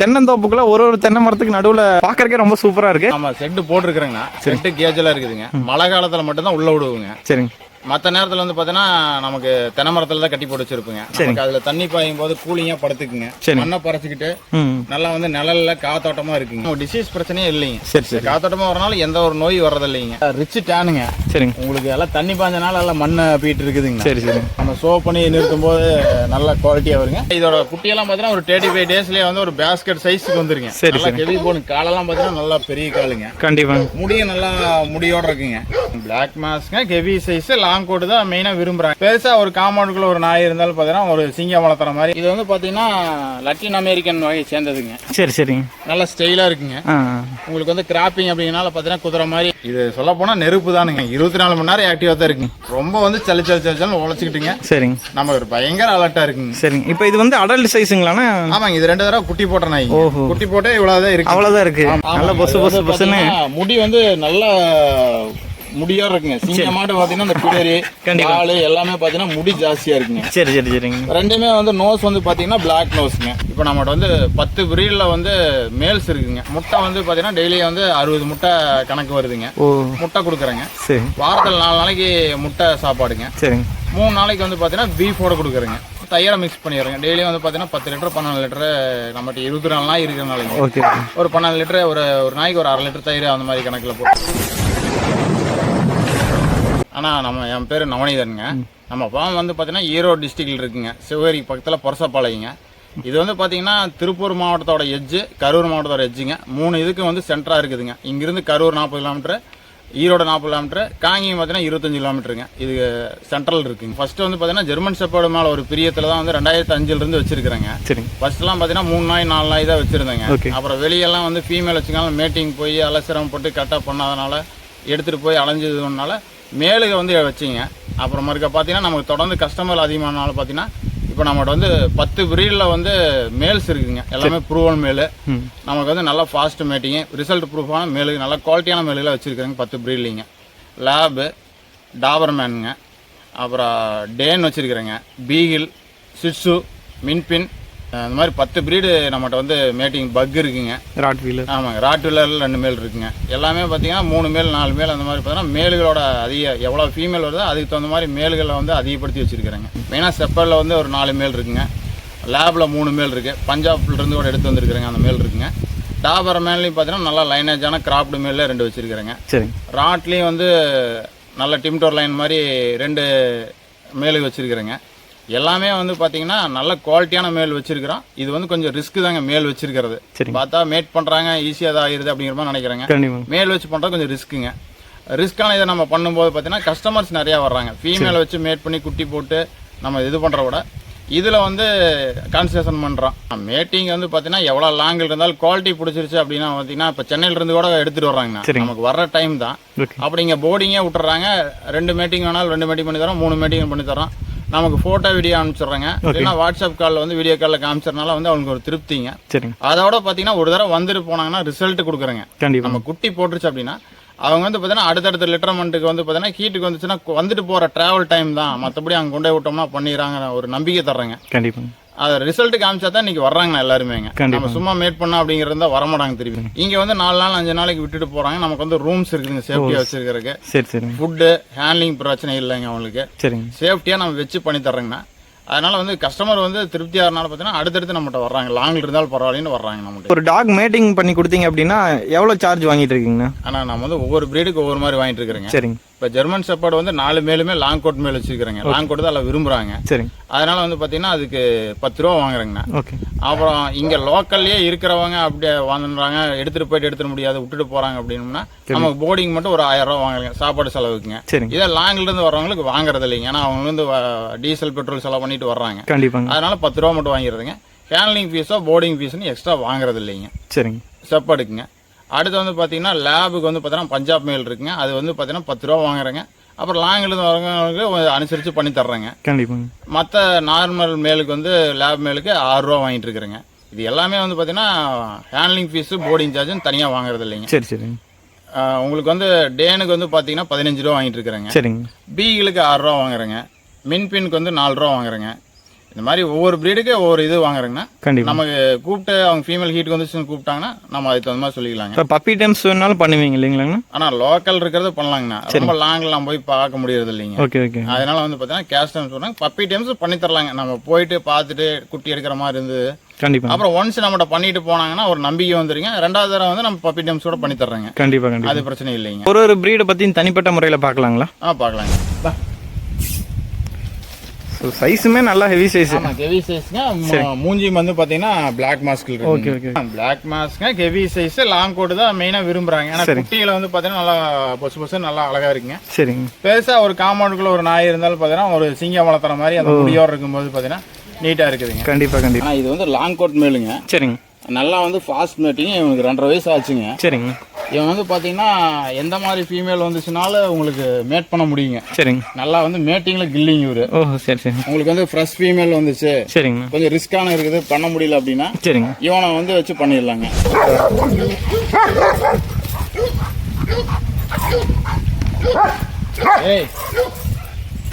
தென்னந்தோப்புக்குள்ள ஒரு ஒரு தென்னை மரத்துக்கு நடுவுல பாக்குறதுக்கே ரொம்ப சூப்பரா இருக்கு. ஆமா செட்டு போட்டிருக்கிறேங்கண்ணா. செட்டு கேஜெல்லாம் இருக்குதுங்க. மழை காலத்துல மட்டும் தான் உள்ள விடுவோங்க. சரிங்க. மற்ற நேரத்தில் வந்து பார்த்தீங்கன்னா நமக்கு தென்னை மரத்துல தான் கட்டி போட்டு வச்சிருப்போங்க. நமக்கு அதில் தண்ணி பாயும் போது கூலிங்காக படுத்துக்குங்க. மண்ணை பறச்சிக்கிட்டு நல்லா வந்து நிழல்ல காத்தோட்டமா இருக்குங்க. டிசீஸ் பிரச்சனையே இல்லைங்க. சரி சரி. காத்தோட்டமா வரனால எந்த ஒரு நோய் வர்றது இல்லைங்க ரிச் டேனுங்க சரிங்க. உங்களுக்கு எல்லாம் தண்ணி பாஞ்சனால எல்லாம் மண்ணை பீட்டு இருக்குதுங்க. சரி சரி. நம்ம சோ பண்ணி நிறுத்தும் போது நல்ல குவாலிட்டியா வருங்க. இதோட குட்டியெல்லாம் பார்த்தீங்கன்னா ஒரு தேர்ட்டி ஃபைவ் டேஸ்லயே வந்து ஒரு பேஸ்கெட் சைஸுக்கு வந்துருங்க. சரி, ஹெவி போன் காலெல்லாம் பார்த்தீங்கன்னா நல்லா பெரிய காலுங்க. கண்டிப்பாங்க. முடியும் நல்லா முடியோட இருக்குங்க. பிளாக் மாஸ்ங்க ஹெவி சைஸ் லாங் கோட் தான் மெயினா விரும்புறாங்க. பெருசா ஒரு காம்பவுண்டுக்குள்ள ஒரு நாய் இருந்தாலும் பாத்தீங்கன்னா ஒரு சிங்கம் வளர்த்துற மாதிரி. இது வந்து பாத்தீங்கன்னா லட்டின் அமெரிக்கன் வகையை சேர்ந்ததுங்க. சரி சரிங்க நல்ல ஸ்டைலா இருக்குங்க. உங்களுக்கு வந்து கிராப்பிங் அப்படிங்கனால பாத்தீங்கன்னா குதிரை மாதிரி. இது சொல்ல போனா நெருப்பு தானுங்க. இருபத்தி நாலு மணி நேரம் ஆக்டிவா தான் இருக்குங்க. ரொம்ப வந்து சளி சளி சளிச்சாலும் உழைச்சிக்கிட்டுங்க. சரிங்க நம்ம ஒரு பயங்கர அலர்ட்டா இருக்குங்க. சரிங்க இப்போ இது வந்து அடல்ட் சைஸுங்களாண்ணா ஆமாங்க. இது ரெண்டு தடவை குட்டி போட்ட நாய். குட்டி போட்டே இவ்வளவுதான் இருக்கு. அவ்வளோதான் இருக்கு. நல்ல பொசு பொசு பொசுன்னு. முடி வந்து நல்ல முடியா இருக்குங்க. சிங்கமாட்டு பாத்தீங்கன்னா இந்த பிடரி கண்டிப்பா. காலு எல்லாமே பாத்தீங்கன்னா முடி ஜாஸ்தியா இருக்குங்க. சரி சரி சரிங்க. ரெண்டுமே வந்து நோஸ் வந்து பாத்தீங்கன்னா பிளாக் நோஸ்ங்க இப்போ நம்மகிட்ட வந்து பத்து பிரீட்ல வந்து மேல்ஸ் இருக்குங்க. முட்டை வந்து பாத்தீங்கன்னா டெய்லி வந்து அறுபது முட்டை கணக்கு வருதுங்க. முட்டை கொடுக்குறேங்க. சரி. வாரத்தில் நாலு நாளைக்கு முட்டை சாப்பாடுங்க. சரிங்க. மூணு நாளைக்கு வந்து பார்த்தீங்கன்னா பீஃபோட கொடுக்குறேங்க. தயிரை மிக்ஸ் பண்ணிடுறேங்க. டெய்லியும் வந்து பார்த்தீங்கன்னா பத்து லிட்டர் பன்னெண்டு லிட்டர் நம்மகிட்ட இருக்கிற நாளைக்கு ஓகே ஒரு பன்னெண்டு லிட்டர் ஒரு ஒரு நாளைக்கு ஒரு அரை லிட்டர் தயிர் அந்த மாதிரி கணக்கில் போட்டு. ஆனால் நம்ம என் பேர் நவநீதனுங்க. நம்ம ஃபார்ம் வந்து பார்த்தீங்கன்னா ஈரோடு டிஸ்ட்ரிக்டில் இருக்குங்க. சிவகரி பக்கத்தில் பொரசப்பாளையங்க. இது வந்து பார்த்தீங்கன்னா திருப்பூர் மாவட்டத்தோட எட்ஜு கரூர் மாவட்டத்தோட எட்ஜுங்க மூணு இதுக்கு வந்து சென்டராக இருக்குதுங்க. இங்கிருந்து கரூர் நாற்பது கிலோமீட்டர் ஈரோடு நாற்பது கிலோமீட்டர் காங்கியம் பார்த்தீங்கன்னா இருபத்தஞ்சு கிலோமீட்டருங்க இது சென்ட்ரல் இருக்குங்க. ஃபர்ஸ்ட் வந்து பார்த்தீங்கன்னா ஜெர்மன் செப்போர்டு மேலே ஒரு பிரியத்தில் தான் வந்து ரெண்டாயிரத்தி அஞ்சுலேருந்து வச்சிருக்கிறேங்க. சரிங்க. ஃபர்ஸ்ட்லாம் பார்த்தீங்கன்னா மூணு நாய் நாலு நாய் தான் வச்சுருந்தேங்க. அப்புறம் வெளியெல்லாம் வந்து ஃபீமேல் வச்சுக்காம மேட்டிங் போய் அலசிரம் போட்டு கரெக்டாக பண்ணாதனால எடுத்துகிட்டு போய் அலைஞ்சதுனால மேலுக வந்து வச்சிங்க. அப்புறம் மறுக்க பார்த்தீங்கன்னா நமக்கு தொடர்ந்து கஸ்டமர் அதிகமானால பார்த்தீங்கன்னா இப்போ நம்மகிட்ட வந்து பத்து பிரீடில் வந்து மேல்ஸ் இருக்குங்க எல்லாமே ப்ரூவன் மேலு நமக்கு வந்து நல்லா ஃபாஸ்ட் மேட்டிங்கு ரிசல்ட் ப்ரூஃபான மேலு நல்ல குவாலிட்டியான மேலுகளை வச்சுருக்காங்க பத்து பிரீட்லிங்க லேபு டாபர்மேனுங்க அப்புறம் Dane வச்சுருக்கிறேங்க. Beagle shih tzu min pin அந்த மாதிரி பத்து பிரீடு நம்மகிட்ட வந்து மேட்டிங் பக் இருக்குங்க. ராட் வீலர் ஆமாங்க ராட்வில்லரில் ரெண்டு மேல் இருக்குங்க. எல்லாமே பார்த்தீங்கன்னா மூணு மேல் நாலு மேல் அந்த மாதிரி பார்த்தீங்கன்னா மேல்களோட அதிக எவ்வளோ ஃபீமேல் வருதோ அதுக்கு தகுந்த மாதிரி மேல்களை வந்து அதிகப்படுத்தி வச்சுருக்கிறேங்க. மெயினாக செப்பலில் வந்து ஒரு நாலு மேல் இருக்குங்க. லேபில் மூணு மேல் இருக்குது பஞ்சாப்லேருந்து கூட எடுத்து வந்திருக்கிறேங்க அந்த மேல் இருக்குங்க. டாபர் மேல்லையும் பார்த்தீங்கன்னா நல்லா லைனேஜான கிராப்டு மேலில் ரெண்டு வச்சுருக்கிறேங்க. சரிங்க. ராட்லேயும் வந்து நல்ல டிம்டோர் லைன் மாதிரி ரெண்டு மேலு வச்சுருக்கிறேங்க. எல்லாமே வந்து பார்த்தீங்கன்னா நல்ல குவாலிட்டியான மேல் வச்சிருக்கிறோம். இது வந்து கொஞ்சம் ரிஸ்க் தாங்க மேல் வச்சிருக்கிறது. பார்த்தா மேட் பண்ணுறாங்க ஈஸியாக தான் ஆயிருது அப்படிங்கிற மாதிரி நினைக்கிறேங்க. மேல் வச்சு பண்ணுறது கொஞ்சம் ரிஸ்க்குங்க ரிஸ்க்கான இதை நம்ம பண்ணும்போது பார்த்தீங்கன்னா கஸ்டமர்ஸ் நிறையா வர்றாங்க. ஃபீமேல் வச்சு மேட் பண்ணி குட்டி போட்டு நம்ம இது பண்ணுற விட இதில் வந்து கான்சன்ட்ரேஷன் பண்ணுறோம் மேட்டிங் வந்து பார்த்தீங்கன்னா எவ்வளோ லாங்கில் இருந்தாலும் குவாலிட்டி பிடிச்சிருச்சு அப்படின்னா பார்த்தீங்கன்னா இப்போ சென்னையிலேருந்து கூட எடுத்துகிட்டு வர்றாங்கண்ணா. நமக்கு வர்ற டைம் தான். ஓகே அப்படி இங்கே போர்டிங்கே விட்டுறாங்க. ரெண்டு மீட்டிங் வேணாலும் ரெண்டு மீட்டிங் பண்ணி தரோம் மூணு மீட்டிங் பண்ணி தரோம். நமக்கு ஃபோட்டோ வீடியோ அனுப்பிச்சிடுறாங்க. இல்லைன்னா வாட்ஸ்அப் காலில் வந்து வீடியோ காலில் காமிச்சறனால வந்து அவங்களுக்கு ஒரு திருப்திங்க. சரிங்க. அதோட பார்த்தீங்கன்னா ஒரு தடவை வந்துட்டு போனாங்கன்னா ரிசல்ட் கொடுக்குறேங்க. கண்டிப்பாக நம்ம குட்டி போட்டுருச்சு அப்படின்னா அவங்க வந்து பார்த்தீங்கன்னா அடுத்தடுத்த லிட்டர்மெண்ட்டுக்கு வந்து பார்த்தீங்கன்னா ஹீட்டுக்கு வந்துச்சுன்னா வந்துட்டு போகிற ட்ராவல் டைம் தான். மற்றபடி அங்கே கொண்டு விட்டோம்னா பண்ணிடுறாங்க ஒரு நம்பிக்கை தர்றேங்க. கண்டிப்பாங்க அது ரிசல்ட் காமிச்சா தான் இன்னைக்கு வர்றாங்க எல்லாருமேங்க கண்டிப்பா. நம்ம சும்மா மேட் பண்ணா அப்படிங்கிறது வரமாட்டாங்க திருப்பி. இங்க வந்து நாலு நாள் அஞ்சு நாளைக்கு விட்டுட்டு போறாங்க. நமக்கு வந்து ரூம்ஸ் இருக்குதுங்க சேஃப்டியா வச்சிருக்கிறதுக்கு. சரி சரிங்க. ஃபுட்டு ஹேண்ட்லிங் பிரச்சனை இல்லைங்க அவங்களுக்கு. சரிங்க. சேஃப்டியாக நம்ம வச்சு பண்ணி தர்றேங்கண்ணா. அதனால வந்து கஸ்டமர் வந்து திருப்தியாக இருந்தாலும் பார்த்தீங்கன்னா அடுத்தடுத்து நம்மகிட்ட வர்றாங்க. லாங்கில் இருந்தாலும் பரவாயில்லன்னு வர்றாங்க நம்மகிட்ட. ஒரு டாக் மேட்டிங் பண்ணி கொடுத்தீங்க அப்படின்னா எவ்வளோ சார்ஜ் வாங்கிட்டு இருக்கீங்கண்ணா? ஆனால் நம்ம வந்து ஒவ்வொரு பிரீடுக்கு ஒவ்வொரு மாதிரி வாங்கிட்டு இருக்கிறேங்க. சரிங்க. இப்போ ஜெர்மன் செப்பர்டு வந்து நாலு மேலுமே லாங் கோட் மேல் வச்சிருக்கிறேங்க. லாங் கோட் தான் எல்லாம் விரும்புகிறாங்க சரிங்க. அதனால வந்து பார்த்தீங்கன்னா அதுக்கு பத்து ரூபா வாங்குறேங்கண்ணா. ஓகே அப்புறம் இங்கே லோக்கல்லே இருக்கிறவங்க அப்படியே வாங்குறாங்க. எடுத்துகிட்டு போயிட்டு எடுத்துட முடியாது விட்டுட்டு போகிறாங்க அப்படின்னா நமக்கு போர்டிங் மட்டும் ஒரு ஆயிரம் ரூபா வாங்குறேங்க சாப்பாடு செலவுக்குங்க. சரிங்க. இதே லாங்ல இருந்து வர்றவங்களுக்கு வாங்குறது இல்லைங்க. ஏன்னா அவங்க வந்து டீசல் பெட்ரோல் செலவு பண்ணிட்டு வர்றாங்க. கண்டிப்பாங்க. அதனால பத்து ரூபா மட்டும் வாங்கிடுறதுங்க. ஹேண்ட்லிங் ஃபீஸோ போர்டிங் ஃபீஸ்னு எக்ஸ்ட்ரா வாங்குறது இல்லைங்க. சரிங்க. செப்படுக்குங்க அடுத்து வந்து பார்த்தீங்கன்னா லேபுக்கு வந்து பார்த்தீங்கன்னா பஞ்சாப் மெயில் இருக்குங்க. அது வந்து பார்த்தீங்கன்னா பத்து ரூபா வாங்குறேங்க. அப்புறம் லாங்கிலேருந்து வரவங்களுக்கு அனுசரித்து பண்ணி தர்றேங்க. கண்டிப்பாங்க மற்ற நார்மல் மேலுக்கு வந்து லேப் மேலுக்கு ஆறு ரூபா வாங்கிட்டு இருக்கிறேங்க. இது எல்லாமே வந்து பார்த்தீங்கன்னா ஹேண்ட்லிங் ஃபீஸு போர்டிங் சார்ஜும் தனியாக வாங்குறது இல்லைங்க. சரி சரிங்க உங்களுக்கு வந்து டேனுக்கு வந்து பார்த்தீங்கன்னா பதினஞ்சு ரூபா வாங்கிட்டு இருக்கிறேங்க. சரிங்க. பீகளுக்கு ஆறு ரூபா வாங்குறேங்க. மின்பின்க்கு வந்து நாலு ரூபா வாங்குறேங்க. இந்த மாதிரி ஒவ்வொரு ப்ரீடுக்கு ஒவ்வொரு இது வாங்குறேங்கண்ணா கண்டிப்பா. நமக்கு கூப்பிட்டு அவங்க ஃபீமேல் ஹீட்டுக்கு வந்துச்சுன்னு கூப்பிட்டாங்கன்னா நம்ம அதுக்கு தகுந்த மாதிரி சொல்லிக்கலாங்க. பப்பி டைம்ஸ் வேணாலும் பண்ணுவீங்க இல்லைங்களாங்கண்ணா? ஆனால் லோக்கல் இருக்கிறது பண்ணலாங்கண்ணா. ரொம்ப லாங்லாம் போய் பார்க்க முடியறது இல்லைங்க. Okay okay. அதனால வந்து பார்த்தீங்கன்னா கேஷ் டைம் சொல்றாங்க பப்பி டைம்ஸ் பண்ணி தரலாங்க. நம்ம போயிட்டு பார்த்துட்டு குட்டி எடுக்கிற மாதிரி இருந்து. கண்டிப்பா. அப்புறம் ஒன்ஸ் நம்மகிட்ட பண்ணிட்டு போனாங்கன்னா ஒரு நம்பிக்கை வந்துருங்க. ரெண்டாவது தடவை வந்து நம்ம பப்பி டைம்ஸோட பண்ணி தர்றேங்க. கண்டிப்பா கண்டிப்பா. அது பிரச்சனை இல்லைங்க. ஒரு ஒரு ப்ரீடை பற்றி தனிப்பட்ட முறையில் பார்க்கலாங்களா? ஆ பார்க்கலாங்க. பா. ஸோ சைஸுமே நல்லா ஹெவி சைஸ் ஹெவி சைஸ்ங்க மூஞ்சி வந்து பாத்தீங்கன்னா பிளாக் மாஸ்க் okay. இருக்கு பிளாக் மாஸ்க்ங்க ஹெவி சைஸ் லாங் கோட் தான் மெயினா விரும்புறாங்க. ஏன்னா குட்டிகளை வந்து பாத்தீங்கன்னா நல்லா பொசு பொசு நல்லா அழகா இருக்குங்க. சரிங்க. பெருசா ஒரு காம்பவுண்டுக்குள்ள ஒரு நாய் இருந்தாலும் பாத்தீங்கன்னா ஒரு சிங்கம் வளர்த்துற மாதிரி அந்த முடியோட இருக்கும்போது பாத்தீங்கன்னா நீட்டா இருக்குதுங்க. கண்டிப்பா கண்டிப்பா. ஆனா இது வந்து லாங் கோட் மேலுங்க. சரிங்க. நல்லா வந்து ஃபாஸ்ட் மேட்டிங் இவனுக்கு ரெண்டரை வயசு ஆச்சுங்க. சரிங்க. இவன் வந்து பாத்தீங்கன்னா எந்த மாதிரி ஃபீமேல் வந்துச்சுனாலும் உங்களுக்கு மேட் பண்ண முடியுங்க. சரிங்க. நல்லா வந்து மேட்டிங்ல கில்லிங் இவரு. ஓ சரி சரி. உங்களுக்கு வந்து ஃப்ரெஷ் ஃபீமேல் வந்துச்சு. சரிங்கண்ணா கொஞ்சம் ரிஸ்கான இருக்குது பண்ண முடியல அப்படின்னா சரிங்க. இவனை வந்து வச்சு பண்ணிடலாங்க. ஏய்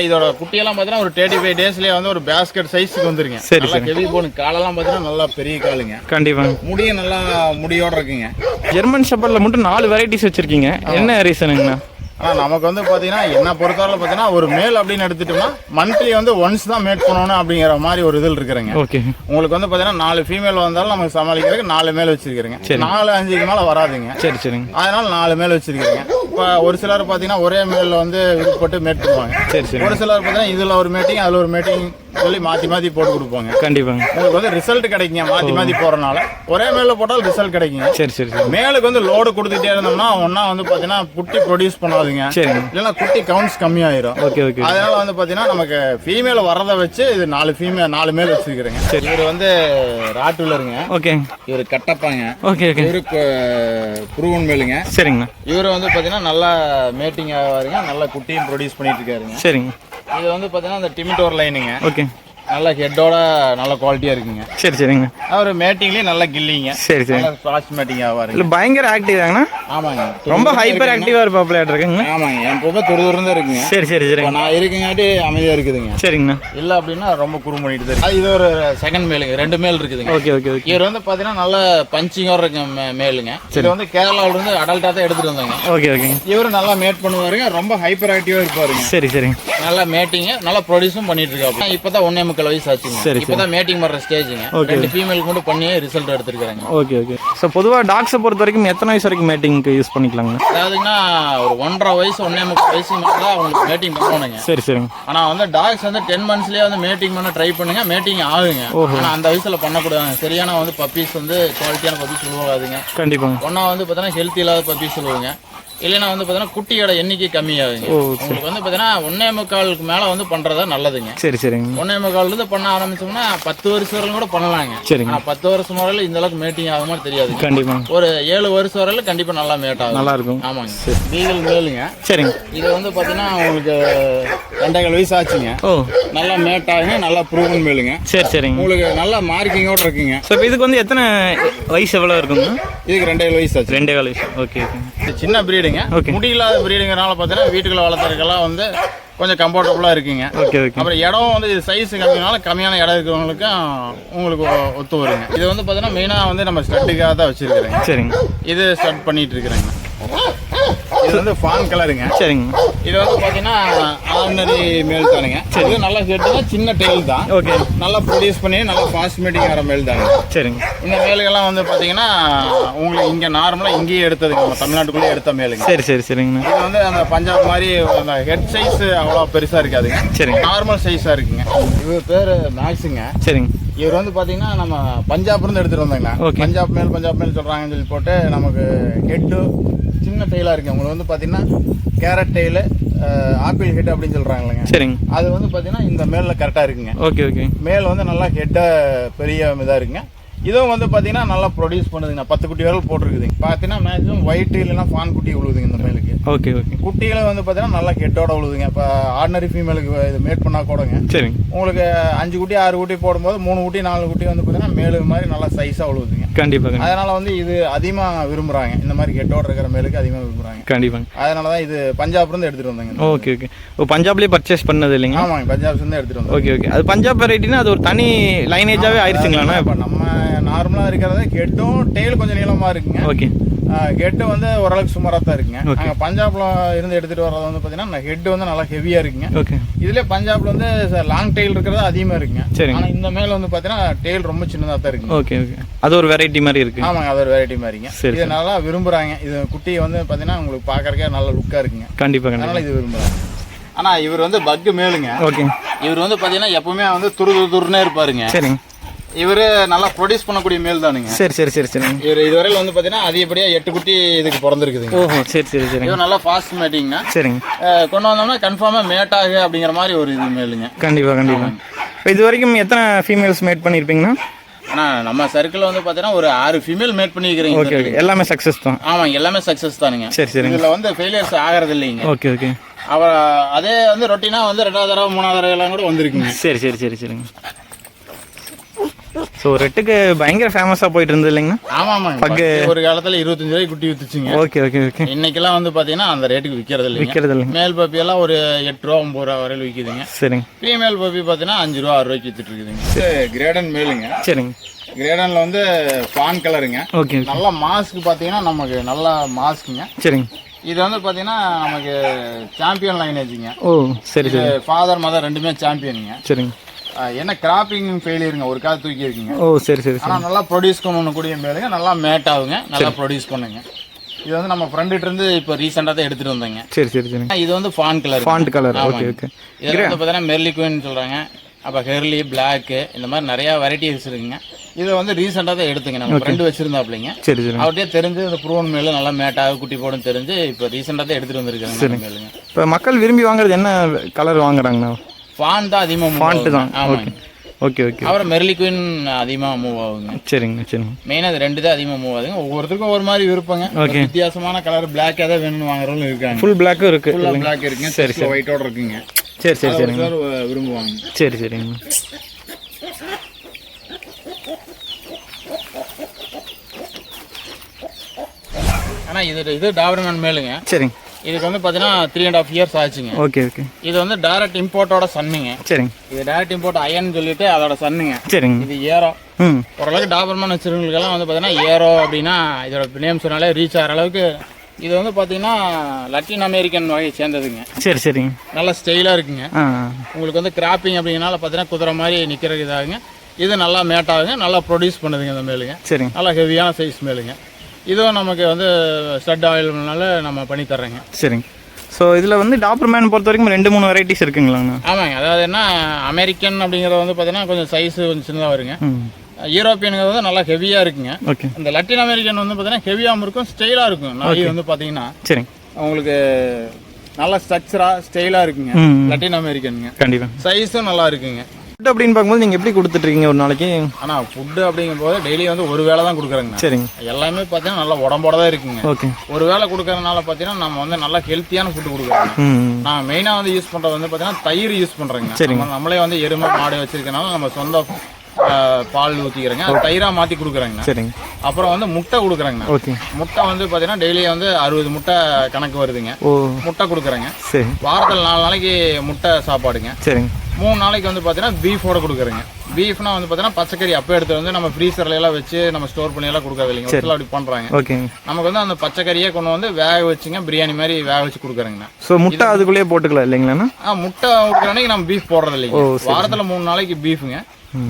இதோட குட்டியெல்லாம் பார்த்தீங்கன்னா ஒரு தேர்ட்டி ஃபைவ் டேஸ்லயே வந்து ஒரு பேஸ்கெட் சைஸுக்கு வந்துருங்க. சரி, நல்லா ஹெவி போன் காலெல்லாம் பார்த்தீங்கன்னா நல்லா பெரிய காலுங்க. கண்டிப்பாங்க முடியும் நல்லா முடியோட இருக்குங்க. ஜெர்மன் ஷெப்பர்டில் மட்டும் நாலு வெரைட்டிஸ் வச்சிருக்கீங்க. என்ன ரீசனுங்கண்ணா ஆனால் நமக்கு வந்து பார்த்தீங்கன்னா என்ன பொறுத்தவரை பார்த்தீங்கன்னா ஒரு மேல் அப்படின்னு எடுத்துட்டோம்னா மந்த்லி வந்து ஒன்ஸ் தான் மேட் பண்ணணும் அப்படிங்கிற மாதிரி ஒரு இதில் இருக்கிறேங்க. ஓகே உங்களுக்கு வந்து பார்த்தீங்கன்னா நாலு ஃபீமேல் வந்தாலும் நமக்கு சமாளிக்கிறதுக்கு நாலு மேல் வச்சிருக்கிறேங்க. நாலு அஞ்சுக்கு மேலே வராதுங்க. சரி சரிங்க. அதனால நாலு மேல் வச்சிருக்கிறேங்க. இப்போ ஒரு சிலர் பார்த்தீங்கன்னா ஒரே மேலில் வந்து விருப்பப்பட்டு மேட் பண்ணுவாங்க சரி சரி. ஒரு சிலர் பார்த்தீங்கன்னா இதில் ஒரு மேட்டிங் அதில் ஒரு மேட்டிங் சொல்லி மாற்றி மாற்றி போட்டு கொடுப்பாங்க. கண்டிப்பாங்க. உங்களுக்கு வந்து ரிசல்ட் கிடைக்குங்க மாற்றி மாற்றி போகிறனால ஒரே மேலில் போட்டால் ரிசல்ட் கிடைக்குங்க. சரி சரி சரி. மேலுக்கு வந்து லோடு கொடுத்துட்டே இருந்தோம்னா ஒன்றா வந்து பார்த்தீங்கன்னா குட்டி ப்ரொடியூஸ் பண்ணாதுங்க. சரிங்க. இல்லைன்னா குட்டி கவுண்ட்ஸ் கம்மியாயிரும். Okay okay. அதனால வந்து பார்த்தீங்கன்னா நமக்கு ஃபீமேல் வரதை வச்சு இது நாலு ஃபீமேல் நாலு மேல் வச்சிருக்கிறேங்க. இவர் வந்து ராட்டுலருங்க. ஓகே இவர் கட்டப்பாங்க. Okay okay. இவருக்கு புருவன் மேலுங்க. சரிங்கண்ணா இவர் வந்து பார்த்தீங்கன்னா நல்லா மேட்டிங் ஆவாருங்க நல்லா குட்டியும் ப்ரொடியூஸ் பண்ணிட்டு இருக்காருங்க சரிங்க. இது வந்து பார்த்தீங்கன்னா அந்த டிமிட்டோர் லைனுங்க ஓகே. நல்ல ஹெட்டோட நல்ல குவாலிட்டியாக இருக்குங்க. சரி சரிங்க. அவர் மேட்டிங்லேயும் நல்லா கில்லிங்க. சரி சரி. ஃபாஸ்ட் மேட்டிங் ஆவாருங்க இல்லை பயங்கர ஆக்டிவ் தாங்கண்ணா? ஆமாங்க. ரொம்ப ஹைப்பர் ஆக்டிவாக இருப்பாப்ல இருக்குங்க ஆமாங்க. என் பொண்ணு துரு துருன்னு தான் இருக்குங்க. சரி சரி சரிங்க. நான் இருக்குங்காட்டி அமைதியாக இருக்குதுங்க. சரிங்கண்ணா. இல்லை அப்படின்னா ரொம்ப குறும் பண்ணிட்டு தான். இது ஒரு செகண்ட் மேலுங்க ரெண்டு மேல் இருக்குதுங்க. Okay okay okay. இவர் வந்து பார்த்தீங்கன்னா நல்ல பஞ்சிங்கோட இருக்கு மேலுங்க இது வந்து கேரளாவுல இருந்து அடல்ட்டா தான் எடுத்துட்டு வந்தாங்க. ஓகே ஓகேங்க. இவரு நல்லா மேட் பண்ணுவாருங்க. ரொம்ப ஹைப்பர் ஆக்டிவா இருப்பாருங்க. சரி சரிங்க. நல்லா மேட்டிங்க நல்லா ப்ரொடியூஸும் பண்ணிட்டு இருக்காரு இப்பதான் ஒன்னே முக்கால் வயசு ஆச்சுங்க. சரி, இப்பதான் மேட்டிங் பண்ற ஸ்டேஜுங்க ரெண்டு ஃபீமேல் மட்டும் பண்ணி ரிசல்ட் எடுத்திருக்காங்க. ஓகே ஓகே ஸோ பொதுவாக டாக்ஸை பொறுத்த வரைக்கும் எத்தனை வயசு வரைக்கும் மேட்டிங்க்கு யூஸ் பண்ணிக்கலாங்கண்ணா அதாவதுங்கன்னா ஒரு ஒன்றரை வயசு ஒன்னே முக்கால் வயசு மட்டும் தான் அவங்களுக்கு மேட்டிங் பண்ணுவானுங்க சரி சரிங்க. ஆனா வந்து டாக்ஸ் வந்து டென் மந்த்ஸ்லயே வந்து மேட்டிங் பண்ண ட்ரை பண்ணுங்க மேட்டிங் ஆகுங்க. ஆனா அந்த வயசுல பண்ணக்கூடாது சரியான வந்து பப்பீஸ் வந்து குவாலிட்டியான பப்பீஸ் உருவாகாதுங்க. கண்டிப்பாங்க. ஒன்றா வந்து பார்த்தீங்கன்னா ஹெல்த் இல்லாத பப்பீஸ் சொல்லுவாங்க இல்லைன்னா வந்து பார்த்தீங்கன்னா குட்டியோட எண்ணிக்கை கம்மியாகுங்க. உங்களுக்கு வந்து பார்த்தீங்கன்னா ஒன்னே முக்காலுக்கு மேலே வந்து பண்ணுறதா நல்லதுங்க. சரி சரிங்க. ஒன்னே முக்கால்லேருந்து பண்ண ஆரம்பிச்சோம்னா பத்து வருஷம் வரையிலும் கூட பண்ணலாங்க. சரிங்க. ஆனால் பத்து வருஷம் வரையில இந்த அளவுக்கு மேட்டிங் ஆகுமா தெரியாதுங்க கண்டிப்பாங்க ஒரு ஏழு வருஷம் வரையில கண்டிப்பாக நல்லா மேட் ஆகும். நல்லா இருக்கும் ஆமாங்க பீகல் மேலுங்க. சரிங்க. இது வந்து பார்த்தீங்கன்னா உங்களுக்கு ரெண்டேகால் வயசு ஆச்சுங்க. ஓ. நல்லா மேட் ஆகுங்க நல்லா ப்ரூவன் மேலுங்க. சரி சரிங்க. உங்களுக்கு நல்லா மார்க்கிங்கோட இருக்குங்க. ஸோ இப்போ இதுக்கு வந்து எத்தனை வயசு எவ்வளோ இருக்குங்க? இதுக்கு ரெண்டேகால் வயசு ஆச்சு. ரெண்டே கால் வயசு. Okay okay. இது சின்ன பிரீடுங்க. முடியில்லாத பிரீடுங்கிறனால பார்த்தீங்கன்னா வீட்டுக்குள்ள வளர்த்துறதுக்கெல்லாம் வந்து கொஞ்சம் கம்ஃபர்டபுளாக இருக்குங்க. ஓகே ஓகே அப்புறம் இடம் வந்து இது சைஸ் கம்மினால கம்மியான இடம் இருக்கிறவங்களுக்கும் உங்களுக்கு ஒத்து வருங்க. இது வந்து பார்த்தீங்கன்னா மெயினாக வந்து நம்ம ஸ்டட்டுக்காக தான் வச்சிருக்கிறேங்க. சரிங்க. இது ஸ்டட் பண்ணிட்டு இருக்கிறேங்க. இது வந்து ஃபான் கலருங்க சரிங்க. இது வந்து பார்த்தீங்கன்னா ஆர்டினரி மேல் தானுங்க இது நல்லா ஹெட்டுனா சின்ன டெயில் தான். ஓகே. நல்லா ப்ரொடியூஸ் பண்ணி நல்லா ஃபாஸ்ட் மீட்டிங் ஆகிற மேல் தானுங்க சரிங்க. இந்த மேலுகள்லாம் வந்து பார்த்தீங்கன்னா உங்களுக்கு இங்கே நார்மலாக இங்கேயே எடுத்ததுங்க. நம்ம தமிழ்நாட்டுக்குள்ளே எடுத்த மேலுங்க. சரி சரி சரிங்கண்ணா. இது வந்து அந்த பஞ்சாப் மாதிரி அந்த ஹெட் சைஸ் அவ்வளோ பெருசாக இருக்காதுங்க. சரிங்க. நார்மல் சைஸாக இருக்குங்க. இவர் பேர் மேக்ஸுங்க சரிங்க. இவர் வந்து பார்த்தீங்கன்னா நம்ம பஞ்சாப்ல இருந்து எடுத்துட்டு வந்தாங்க. Okay. பஞ்சாப் மேல் பஞ்சாப் மேல் சொல்கிறாங்கன்னு சொல்லி போட்டு நமக்கு ஹெட்டு சின்ன டெய்லாக இருக்கு. உங்களுக்கு வந்து பார்த்தீங்கன்னா கேரட் டெய்லு ஆப்பிள் ஹெட் அப்படின்னு சொல்கிறாங்களேங்க சரிங்க. அது வந்து பார்த்தீங்கன்னா இந்த மேலில் கரெக்டாக இருக்குங்க. Okay okay. மேல் வந்து நல்லா ஹெட்டாக பெரிய இதாக இருக்குங்க. இதுவும் வந்து பார்த்தீங்கன்னா நல்லா ப்ரொடியூஸ் பண்ணுதுங்க. பத்து குட்டி வரல் போட்டிருக்குதுங்க. பார்த்தீங்கன்னா மேக்ஸிமம் ஒயிட் இல்லைன்னா ஃபான் குட்டி விழுதுங்க இந்த மேலுக்கு. Okay okay. குட்டிகளை வந்து பார்த்தீங்கன்னா நல்லா கெட்டோட விழுதுங்க இப்போ ஆர்டினரி ஃபீமேலுக்கு இது மேட் பண்ணால் கூடங்க. சரிங்க. உங்களுக்கு அஞ்சு குட்டி ஆறு குட்டி போடும்போது மூணு குட்டி நாலு குட்டி வந்து பார்த்தீங்கன்னா மேலு மாதிரி நல்லா சைஸாக விழுவுதுங்க கண்டிப்பாக அதனால வந்து இது அதிகமாக விரும்புகிறாங்க இந்த மாதிரி கெட்டோட இருக்கிற மேலுக்கு அதிகமாக விரும்புகிறாங்க கண்டிப்பாங்க அதனால தான் இது பஞ்சாப்ல இருந்து எடுத்துகிட்டு வந்தாங்க. Okay okay. ஓ பஞ்சாப்லேயே பர்ச்சேஸ் பண்ணது இல்லைங்க ஆமாங்க பஞ்சாப்ல இருந்து எடுத்துகிட்டு வந்தோம் ஓகே ஓகே. அது பஞ்சாப் வெரைட்டினா அது ஒரு தனி லைனேஜாகவே ஆயிடுச்சுங்களாண்ணா இப்போ நம்ம நார்மலாக இருக்கிறத கெட்டும் டெய்ல் கொஞ்சம் நீளமாக இருக்குங்க. ஓகே. ஹெட்டு வந்து ஓரளவுக்கு சுமாராக தான் இருக்குங்க. நாங்கள் பஞ்சாப்ல இருந்து எடுத்துகிட்டு வர்றது வந்து பார்த்தீங்கன்னா ஹெட் வந்து நல்லா ஹெவியாக இருக்குங்க. ஓகே இதுல பஞ்சாப்ல வந்து லாங் டெயில் இருக்கிறது அதிகமாக இருக்குங்க. சரிங்க. ஆனால் இந்த மேல வந்து பார்த்தீங்கன்னா டெயில் ரொம்ப சின்னதாக தான் இருக்குங்க. ஓகே ஓகே அது ஒரு வெரைட்டி மாதிரி இருக்கு. ஆமாங்க அது ஒரு வெரைட்டி மாதிரிங்க சரி, இது நல்லா விரும்புறாங்க. இது குட்டி வந்து பார்த்தீங்கன்னா உங்களுக்கு பார்க்கறக்கே நல்ல லுக்காக இருக்குங்க. கண்டிப்பாக அதனால இது விரும்புறாங்க. ஆனா இவர் வந்து பக்கு மேலுங்க. ஓகே இவர் வந்து பார்த்தீங்கன்னா எப்பவுமே வந்து துரு துருன்னே இருப்பாருங்க. சரிங்க. இவர் நல்லா ப்ரொடியூஸ் பண்ணக்கூடிய மேல் தானுங்க. சரி சரி சரி சரிங்க இவர் இதுவரையில் வந்து பார்த்தீங்கன்னா அதிகப்படியாக எட்டு குட்டி இதுக்கு பிறந்திருக்குதுங்க. ஓஹோ சரி சரி சரிங்க இவர் நல்லா ஃபாஸ்ட் மேட்டிங்கண்ணா சரிங்க. கொண்டு வந்தோம்னா கன்ஃபார்மாக மேட்டாகு அப்படிங்கிற மாதிரி ஒரு இது மேலுங்க கண்டிப்பாக கண்டிப்பாக இது வரைக்கும் எத்தனை ஃபீமேல்ஸ் மேட் பண்ணியிருப்பீங்கண்ணா ஆனால் நம்ம சர்க்கிளில் வந்து பார்த்தீங்கன்னா ஒரு ஆறு ஃபீமேல் மேட் பண்ணிக்கிறீங்க ஓகே ஓகே எல்லாமே சக்ஸஸ் தான். ஆமாம் எல்லாமே சக்ஸஸ் தானுங்க. சரி சரிங்க. இதில் வந்து ஃபெயிலியர்ஸ் ஆகிறது இல்லைங்க. ஓகே ஓகே அவர் அதே வந்து ரொட்டீனாக வந்து ரெண்டாவது தடவை மூணாவது தடவை எல்லாம் கூட வந்திருக்குங்க. சரி சரி சரி சரிங்க. ஸோ ரெட்டுக்கு பயங்கர ஃபேமஸாக போயிட்டு இருந்தது இல்லைங்கண்ணா? ஆமாம் ஆமாங்க ஒரு காலத்தில் இருபத்தஞ்சு ரூபாய்க்கு குட்டி வித்துச்சுங்க. ஓகே ஓகே ஓகே இன்னைக்கெல்லாம் வந்து பார்த்தீங்கன்னா அந்த ரேட்டுக்கு விற்கிறது இல்லைங்க. விற்கிறது இல்லைங்க. மேல் பப்பி எல்லாம் ஒரு எட்டு ரூபா ஒம்பது ரூபா வரையில் விற்கிதுங்க சரிங்க. ஃபீமேல் பப்பி பார்த்தீங்கன்னா அஞ்சு ரூபா ஆறு ரூபாய்க்கு வித்துட்டு இருக்குதுங்க. கிரேடன் மேலுங்க சரிங்க. கிரேடனில் வந்து பான் கலருங்க ஓகே நல்ல மாஸ்க் பார்த்தீங்கன்னா நமக்கு நல்ல மாஸ்க்குங்க சரிங்க. இது வந்து பார்த்தீங்கன்னா நமக்கு சாம்பியன் லைனேஜுங்க ஓ சரி சரி. ஃபாதர் மதர் ரெண்டுமே சாம்பியனுங்க சரிங்க. என்ன கிராப்பிங் ஃபெயிலியருங்க ஒரு கால் தூக்கி இருக்குங்க. ஓ சரி சரி சரி. ஆனால் நல்லா ப்ரொடியூஸ் பண்ணக்கூடிய மேலுங்க நல்லா மேட் ஆகுங்க நல்லா ப்ரொடியூஸ் பண்ணுங்க. இது வந்து நம்ம ஃப்ரெண்டுகிட்ட இருந்து இப்போ ரீசெண்டாக தான் எடுத்துகிட்டு வந்தேங்க. சரி சரி சரிங்க. இது வந்து fawn colour fawn colour okay okay இதில் வந்து பார்த்தீங்கன்னா மெர்லிக்வின்னு சொல்கிறாங்க அப்போ ஹெர்லி பிளாக்கு இந்த மாதிரி நிறையா வெரைட்டிஸ் இருக்குங்க. இதை வந்து ரீசெண்டாக தான் எடுத்துங்க. நம்ம ஃப்ரெண்டு வச்சுருந்தாப்லைங்க சரி சரிங்க அவர்கிட்டயே தெரிஞ்சு இந்த ப்ரூவன் மேல நல்லா மேட்டாக குட்டி போடும் தெரிஞ்சு இப்போ ரீசெண்டாக தான் எடுத்துகிட்டு வந்திருக்காங்க மேலுங்க. இப்போ மக்கள் விரும்பி வாங்குறது என்ன கலர் வாங்குறாங்கண்ணா? ஃபான் தான் அதிகமாக ஃபாண்ட்டு தான். ஆமாங்க. ஓகே ஓகே அப்புறம் மெர்லிக்வின் அதிகமாக மூவ் ஆகுங்க. சரிங்க சரிங்க. மெயினாக இது ரெண்டு தான் அதிகமாக மூவ் ஆகுதுங்க. ஒவ்வொருத்தருக்கும் ஒரு மாதிரி விருப்பங்க. ஒரு வித்தியாசமான கலர் பிளாக் ஏதாவது வேணும்னு வாங்குறவங்களும் இருக்காங்க. ஃபுல் பிளாக்கும் இருக்கு. ஃபுல்லாக பிளாக் இருக்குங்க. சரி ஒயிட்டோட இருக்குங்க. சரி சரி சிலர் விரும்புவாங்க. சரி சரிங்க. ஆனால் இது இது டாபர்மேன் மேலுங்க. சரிங்க. இதுக்கு வந்து பார்த்தீங்கன்னா த்ரீ அண்ட் ஆஃப் இயர்ஸ் ஆச்சுங்க. ஓகே ஓகே இது வந்து டைரக்ட் இம்போர்ட்டோட சன்னுங்க. சரிங்க. இது டைரக்ட் இம்போர்ட் அயன் சொல்லிட்டு அதோட சன்னுங்க. சரிங்க. இது ஏரோ ஓரளவுக்கு டாபர்மேன் வச்சிருக்கவங்களுக்கெல்லாம் வந்து பார்த்தீங்கன்னா ஏரோ அப்படின்னா இதோட நேம் சொன்னாலே ரீச் ஆகிற அளவுக்கு இது வந்து பார்த்தீங்கன்னா லட்டின் அமெரிக்கன் வகையை சேர்ந்ததுங்க. சரி சரிங்க. நல்ல ஸ்டைலாக இருக்குங்க. உங்களுக்கு வந்து கிராப்பிங் அப்படிங்கனால பார்த்தீங்கன்னா குதிரை மாதிரி நிற்கிற இதாகுங்க. இது நல்லா மேட்டாகுங்க. நல்லா ப்ரொடியூஸ் பண்ணுதுங்க இந்த மேலுங்க. சரிங்க. நல்லா ஹெவியான சைஸ் மேலுங்க. இதுவும் நமக்கு வந்து ஸ்டட் ஆயில்னால நம்ம பண்ணி தர்றேங்க. சரிங்க. ஸோ இதில் வந்து டாப்பர் மேன் பொறுத்த வரைக்கும் ரெண்டு மூணு வெரைட்டிஸ் இருக்குங்களாண்ணா ஆமாங்க. அதாவது என்ன அமெரிக்கன் அப்படிங்கிறது வந்து பார்த்தீங்கன்னா கொஞ்சம் சைஸ் கொஞ்சம் சின்னதாக வருங்க. யூரோப்பியனுங்கிறது வந்து நல்லா ஹெவியாக இருக்குங்க. ஓகே இந்த லட்டின் அமெரிக்கன் வந்து பார்த்தீங்கன்னா ஹெவியாகவும் இருக்கும் ஸ்டைலாக இருக்கும். நாய் வந்து பார்த்தீங்கன்னா சரிங்க. உங்களுக்கு நல்ல ஸ்ட்ரக்சராக ஸ்டைலாக இருக்குங்க. லட்டின் அமெரிக்கனுங்க கண்டிப்பாக சைஸும் நல்லா இருக்குங்க. ஃபுட் அப்படின்னு பார்க்கும்போது நீங்கள் எப்படி கொடுத்துட்ருக்கீங்க ஒரு நாளைக்கு? ஆனால் ஃபுட்டு அப்படிங்கும்போது டெய்லி வந்து ஒரு வேளை தான் கொடுக்குறேங்க. சரிங்க. எல்லாமே பார்த்தீங்கன்னா நல்லா உடம்போட தான் இருக்குங்க. ஓகே. ஒரு வேளை கொடுக்கறதுனால பார்த்தீங்கன்னா நம்ம வந்து நல்லா ஹெல்த்தியான ஃபுட்டு கொடுக்குறோங்க. நான் மெயினாக வந்து யூஸ் பண்ணுறது வந்து பார்த்தீங்கன்னா தயிர் யூஸ் பண்ணுறேங்க சரிங்க. நம்ம நம்மளே வந்து எருமை மாடு வச்சிருக்கனால நம்ம சொந்த பால் ஊற்றிக்கிறேங்க அது தயிராக மாற்றி கொடுக்குறேங்க. சரிங்க. அப்புறம் வந்து முட்டை கொடுக்குறேங்க. ஓகே. முட்டை வந்து பார்த்தீங்கன்னா டெய்லி வந்து அறுபது முட்டை கணக்கு வருதுங்க. முட்டை கொடுக்குறேங்க. சரி. வாரத்தில் நாலு நாளைக்கு முட்டை சாப்பாடுங்க. சரிங்க. மூணு நாளைக்கு வந்து பார்த்தீங்கன்னா பீஃபோட கொடுக்குறேங்க. பீஃப்னா வந்து பார்த்தீங்கன்னா பச்சைக்கறி அப்போ எடுத்து வந்து நம்ம ஃப்ரீசர்ல எல்லாம் வச்சு நம்ம ஸ்டோர் பண்ணி எல்லாம் கொடுக்கறது இல்லைங்க ஒரு அப்படி பண்ணுறாங்க ஓகேங்க. நமக்கு வந்து அந்த பச்சைக்கறியே கொண்டு வந்து வேக வச்சுங்க பிரியாணி மாதிரி வேக வச்சு கொடுக்குறேங்கண்ணா ஸோ முட்டை அதுக்குள்ளேயே போட்டுக்கலாம் இல்லைங்களாண்ணா? ஆ முட்டை கொடுக்குற அன்னைக்கு நம்ம பீஃப் போடுறது இல்லைங்க. வாரத்தில் மூணு நாளைக்கு பீஃபுங்க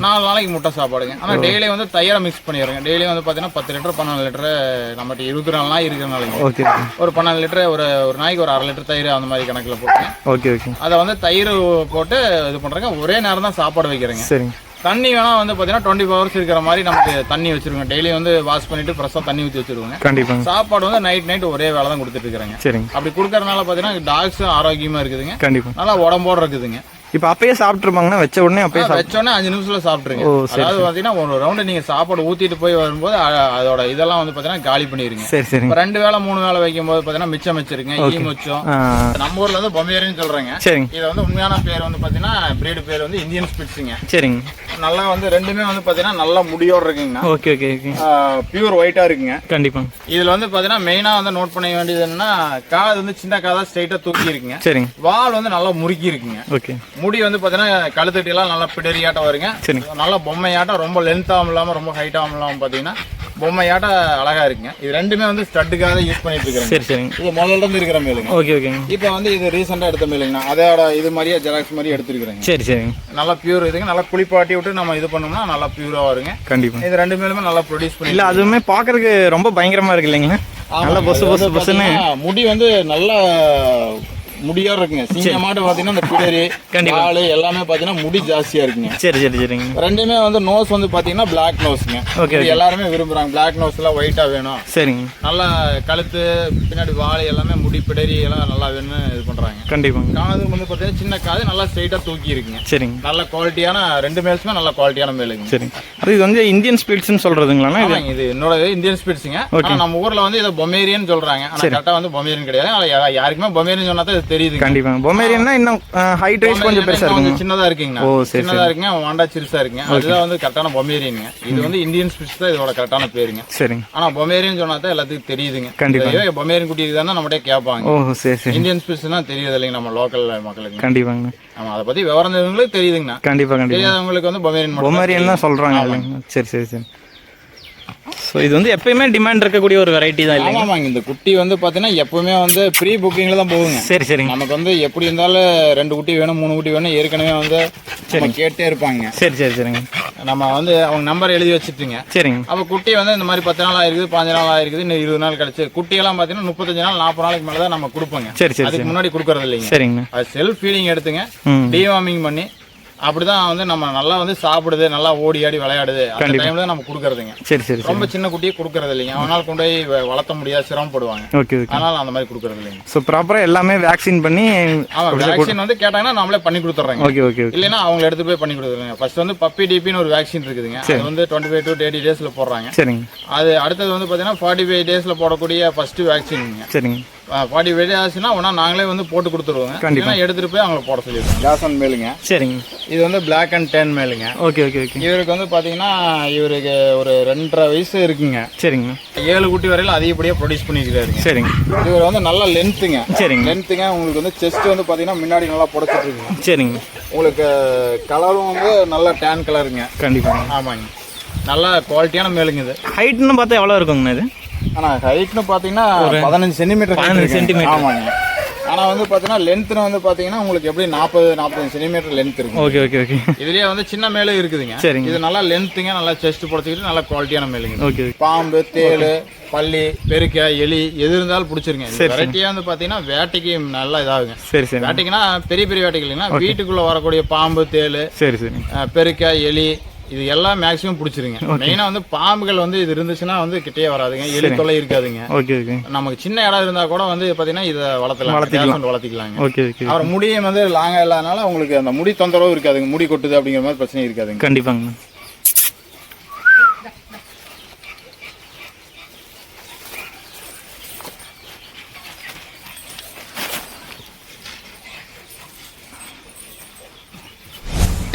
நாலு நாளைக்கு முட்டை சாப்பாடுங்க. ஆனால் டெய்லி வந்து தயிரை மிக்ஸ் பண்ணிடுறேங்க. டெய்லி வந்து பார்த்தீங்கன்னா பத்து லிட்டர் பன்னெண்டு லிட்டர் நம்மகிட்ட இருபத்தி நாலு நாள் இருக்கிறனாலங்க ஓகே ஒரு பன்னெண்டு லிட்டர் ஒரு ஒரு நாளைக்கு ஒரு அரை லிட்டர் தயிர் அந்த மாதிரி கணக்கில் போட்டுங்க. Okay okay. அதை வந்து தயிர் போட்டு இது பண்ணுறேங்க ஒரே நேரம் தான் சாப்பாடு வைக்கிறேங்க. சரிங்க. தண்ணி வேணா வந்து பார்த்தீங்கன்னா டுவெண்ட்டி ஹவர்ஸ் இருக்கிற மாதிரி நமக்கு தண்ணி வச்சிருக்கோங்க டெய்லி வந்து வாஷ் பண்ணிட்டு ஃப்ரெஷ்ஷாக தண்ணி ஊற்றி வச்சிருவோங்க. கண்டிப்பாங்க. சாப்பாடு வந்து நைட் நைட் ஒரே வேலை தான் கொடுத்துட்டு இருக்கிறேங்க. சரிங்க. அப்படி கொடுக்கறதுனால பார்த்தீங்கன்னா டாக்ஸும் ஆரோக்கியமாக இருக்குதுங்க. கண்டிப்பாக நல்லா உடம்போட இருக்குதுங்க. இப்போ அப்பயே சாப்பிட்ருப்பாங்கன்னா வச்ச உடனே அப்பயே சாப்பிட்டு வச்சோடனே அஞ்சு நிமிஷத்துல சரி, அதாவது பாத்தீங்கன்னா ஒரு ரவுண்டு நீங்க சாப்பாடு ஊத்திட்டு போய் வரும்போது அதோட இதெல்லாம் வந்து பாத்தீங்கன்னா காலி பண்ணிருங்க. சரி இப்ப ரெண்டு வேளை மூணு வேளை வைக்கும் போது பாத்தீங்கன்னா மிச்சம் வச்சிருக்கீங்க ஈ மிச்சம் நம்ம ஊர்ல வந்து பொம்மேரின்னு சொல்றாங்க. சரிங்க. இது வந்து உண்மையான பேர் வந்து பாத்தீங்கன்னா பிரீடு பேர் வந்து இந்தியன் ஸ்பிட்ஸுங்க சரிங்க. நல்லா வந்து ரெண்டுமே வந்து பாத்தீங்கன்னா நல்லா முடியோட இருக்குங்கண்ணா. Okay okay okay. பியூர் ஒயிட்டா இருக்குங்க. கண்டிப்பாங்க. இதுல வந்து பாத்தீங்கன்னா மெயினா வந்து நோட் பண்ண வேண்டியது என்னன்னா காது வந்து சின்ன காதா ஸ்ட்ரைட்டா தூக்கி இருக்குங்க சரிங்க. வால் வந்து நல்லா முறுக்கி இருக்குங்க ஓகே. முடி வந்து பாத்தீங்கன்னா கழுத்துட்டி எல்லாம் நல்லா பிடரியாட்டம் வருங்க. நல்லா பொம்மையாட்டம் ரொம்ப லென்த்தாகவும் இல்லாம ரொம்ப ஹைட்டாகவும் இல்லாம பாத்தீங்கன்னா பொம்மையாட்டம் அழகா இருக்குங்க. இது ரெண்டுமே வந்து ஸ்டட்டுக்காக யூஸ் பண்ணிட்டு இருக்கிறேங்க. சரி சரிங்க. இது முதல்ல இருந்து இருக்கிற மேலுங்க. ஓகே ஓகேங்க இப்போ வந்து இது ரீசெண்டா எடுத்த மேலுங்கண்ணா. அதோட இது மாதிரியே ஜெராக்ஸ் மாதிரி எடுத்துருக்கிறேங்க. சரி சரிங்க. நல்லா பியூர் இதுங்க. நல்லா குளிப்பாட்டி விட்டு நம்ம இது பண்ணோம்னா நல்லா பியூரா வருங்க. கண்டிப்பாக இது ரெண்டு மேலுமே நல்லா ப்ரொடியூஸ் பண்ணி இல்லை அதுவுமே பார்க்கறதுக்கு ரொம்ப பயங்கரமா இருக்கு இல்லைங்களா? நல்லா வந்து பொசுன்னு. பாத்தீங்கன்னா முடி வந்து நல்லா முடியா இருக்குங்க. சிங்க மாட்டு பாத்தீங்கன்னா இந்த பிடரி. காலு எல்லாமே பாத்தீங்கன்னா முடி ஜாஸ்தியா இருக்குங்க. சரி சரி சரிங்க. ரெண்டுமே வந்து நோஸ் வந்து பாத்தீங்கன்னா பிளாக் நோஸ்ங்க ஓகே எல்லாருமே விரும்புறாங்க. பிளாக் நோஸ்ல ஒயிட்டா வேணும். சரிங்க. நல்லா கழுத்து பின்னாடி வாழை எல்லாமே முடி பிடரி எல்லாம் நல்லா வேணும்னு இது பண்றாங்க. கண்டிப்பாங்க. காது வந்து பாத்தீங்கன்னா சின்ன காது நல்லா ஸ்ட்ரைட்டா தூக்கி இருக்குங்க. சரிங்க. நல்ல குவாலிட்டியான ரெண்டு மேல்ஸுமே நல்ல குவாலிட்டியான மேலுங்க சரிங்க. அது இது வந்து இந்தியன் ஸ்பீட்ஸ்னு சொல்றதுங்களாண்ணா இது? என்னோட இந்தியன் ஸ்பீட்ஸுங்க நம்ம ஊர்ல வந்து இதை பொமேரியன் சொல்றாங்க. ஆனா கரெக்டா வந்து பொமேரியன் கிடையாது. யாருக்குமே பொமேரியன் சொன்னா தான் இது தெரியுதுங்க. கண்டிப்பாங்க பொமேரியன்னா இன்னும் ஹைட் வைஸ் கொஞ்சம் பெருசா கொஞ்சம் இருக்குங்க. சின்னதா இருக்குங்கண்ணா ஓ, சரி, சின்னதா இருக்குங்க வாண்டா சிறுசா இருக்குங்க. அதுதான் வந்து கரெக்டான பொமேரியனுங்க. இது வந்து இந்தியன் ஸ்பீட்ஸ் தான் இதோட கரெக்டான பேருங்க. சரிங்க. ஆனா பொமேரியன் சொன்னா தான் எல்லாத்துக்கும் தெரியுதுங்க. கண்டிப்பா. ஐயோ, பொமேரியன் குட்டி இதுதான் நம்மகிட்ட கேட்பாங்க. ஓ சரி சரி. இந்தியன் ஸ்பீட்ஸ்னா தெரியுது இல்லைங்க நம்ம லோக்கல் மக்களுக்கு. கண்டிப்பாங்க. ஆமா அதை பத்தி விவரம் தெரிஞ்சவங்களுக்கு தெரியுதுங்கண்ணா. கண்டிப்பா கண்டிப்பா. தெரியாதவங்களுக்கு வந்து பொமேரியன் பொமேரியன் தான் சொல்றாங்க இல்லைங்க சரி சரி சரி. ஸோ இது வந்து எப்பயுமே டிமாண்ட் இருக்கக்கூடிய ஒரு வெரைட்டி தான் இல்லைங்க ஆமாங்க. இந்த குட்டி வந்து பாத்தீங்கன்னா எப்பவுமே வந்து ப்ரீ புக்கிங்ல தான் போகுங்க. சரி சரிங்க. நமக்கு வந்து எப்படி இருந்தாலும் ரெண்டு குட்டி வேணும் மூணு குட்டி வேணும் ஏற்கனவே வந்து நம்ம கேட்டே இருப்பாங்க. சரி சரி சரிங்க. நம்ம வந்து அவங்க நம்பர் எழுதி வச்சுட்டுங்க. சரிங்க. அப்போ குட்டி வந்து இந்த மாதிரி பத்து நாள் ஆயிருக்குது பாஞ்சு நாள் ஆயிருக்குது இன்னும் இருபது நாள் கழிச்சு. குட்டியெல்லாம் பார்த்தீங்கன்னா முப்பத்தஞ்சு நாள் நாற்பது நாளைக்கு மேலே தான் நம்ம கொடுப்போங்க. சரி சரி அதுக்கு முன்னாடி கொடுக்கறது இல்லைங்க. சரிங்கண்ணா அது செல்ஃப் ஃபீடிங் எடுத்துங்க டிவார்மிங் பண்ணி அப்படிதான் வந்து நம்ம நல்லா வந்து சாப்பிடுது நல்லா ஓடி ஆடி விளையாடுது. அந்த டைம்ல தான் நம்ம கொடுக்கறதுங்க. சரி சரி ரொம்ப சின்ன குட்டியை கொடுக்கறது இல்லைங்க. அவனால் கொண்டு போய் வளர்த்த முடியாது சிரமப்படுவாங்க. ஓகே அதனால அந்த மாதிரி கொடுக்கறது இல்லைங்க. ஸோ ப்ராப்பராக எல்லாமே வேக்சின் பண்ணி ஆமா வேக்சின் வந்து கேட்டாங்கன்னா நம்மளே பண்ணி கொடுத்துட்றாங்க. ஓகே ஓகே இல்லைன்னா அவங்க எடுத்து போய் பண்ணி கொடுத்துருங்க ஃபர்ஸ்ட் வந்து பப்பி டிபின்னு ஒரு வேக்சின் இருக்குதுங்க. அது வந்து டுவெண்ட்டி ஃபைவ் டு தேர்ட்டி டேஸ்ல போடுறாங்க. சரிங்க. அது அடுத்தது வந்து பார்த்தீங்கன்னா ஃபார்ட்டி ஃபைவ் டேஸில் போடக்கூடிய ஃபர்ஸ்ட் வேக்சின்ங்க சரிங்க. ஃபார்ட்டி ஃபைவ் டேஸ் ஆச்சுன்னா ஒன்றா நாங்களே வந்து போட்டு கொடுத்துருவோங்க. கண்டிப்பா. இல்லைன்னா எடுத்துகிட்டு போய் அவங்கள போட சொல்லிடுவோம் ஜாசன் மேலுங்க. சரிங்க. இது வந்து black and tan மேலுங்க. Okay okay okay. இவருக்கு வந்து பார்த்தீங்கன்னா இவருக்கு ஒரு ரெண்டரை வயசு இருக்குங்க. சரிங்க. ஏழு குட்டி வரையில அதிகப்படியாக ப்ரொடியூஸ் பண்ணிக்கிறாருங்க சரிங்க. இவர் வந்து நல்ல லென்த்துங்க சரிங்க. லென்த்துங்க உங்களுக்கு வந்து செஸ்ட் வந்து பார்த்தீங்கன்னா முன்னாடி நல்லா புடச்சிட்டு இருக்குங்க சரிங்க. உங்களுக்கு கலரும் வந்து நல்ல டேன் கலருங்க கண்டிப்பாங்க. ஆமாங்க. நல்ல குவாலிட்டியான மேலுங்க இது. ஹைட்னு பார்த்தா எவ்வளோ இருக்குங்கண்ணா இது? ஆனா ஹைட்னு பாத்தீங்கன்னா பதினஞ்சு சென்டிமீட்டர் 15 centimeter. ஆமாங்க. ஆனா வந்து பாத்தீங்கன்னா லென்த்னு வந்து பாத்தீங்கன்னா உங்களுக்கு எப்படி நாற்பது நாற்பது சென்டிமீட்டர் லென்த் இருக்கும். ஓகே ஓகே ஓகே இதுலயே வந்து சின்ன மேலும் இருக்குதுங்க. சரிங்க. இது நல்லா லென்த்துங்க நல்லா செஸ்ட் புடச்சிக்கிட்டு நல்லா குவாலிட்டியான மேலுங்க. ஓகே பாம்பு தேள் பள்ளி பெருக்க எலி எது இருந்தாலும் பிடிச்சிருங்க. வெரைட்டியா வந்து பாத்தீங்கன்னா வேட்டைக்கு நல்லா இதாகுங்க. சரி சரி. வேட்டைக்குன்னா பெரிய பெரிய வேட்டைக்கு இல்லைங்கன்னா வீட்டுக்குள்ள வரக்கூடிய பாம்பு தேள் சரி சரி பெருக்க எலி இது எல்லாம் மேக்ஸிமம் பிடிச்சிருங்க. மெயினா வந்து பாம்புகள் வந்து இது இருந்துச்சுன்னா வந்து கிட்டே வராதுங்க. எலி தொல்லை இருக்காதுங்க. ஓகே ஓகே நமக்கு சின்ன இடம் இருந்தா கூட வந்து பாத்தீங்கன்னா இதை வளர்த்தலாம். வளர்த்திக்கலாம். வளர்த்திக்கலாங்க. ஓகே ஓகே அப்புறம் முடியும் வந்து லாங்கா இல்லாதனால உங்களுக்கு அந்த முடி தொந்தரவு இருக்காதுங்க. முடி கொட்டுது அப்படிங்கிற மாதிரி பிரச்சனை இருக்காதுங்க.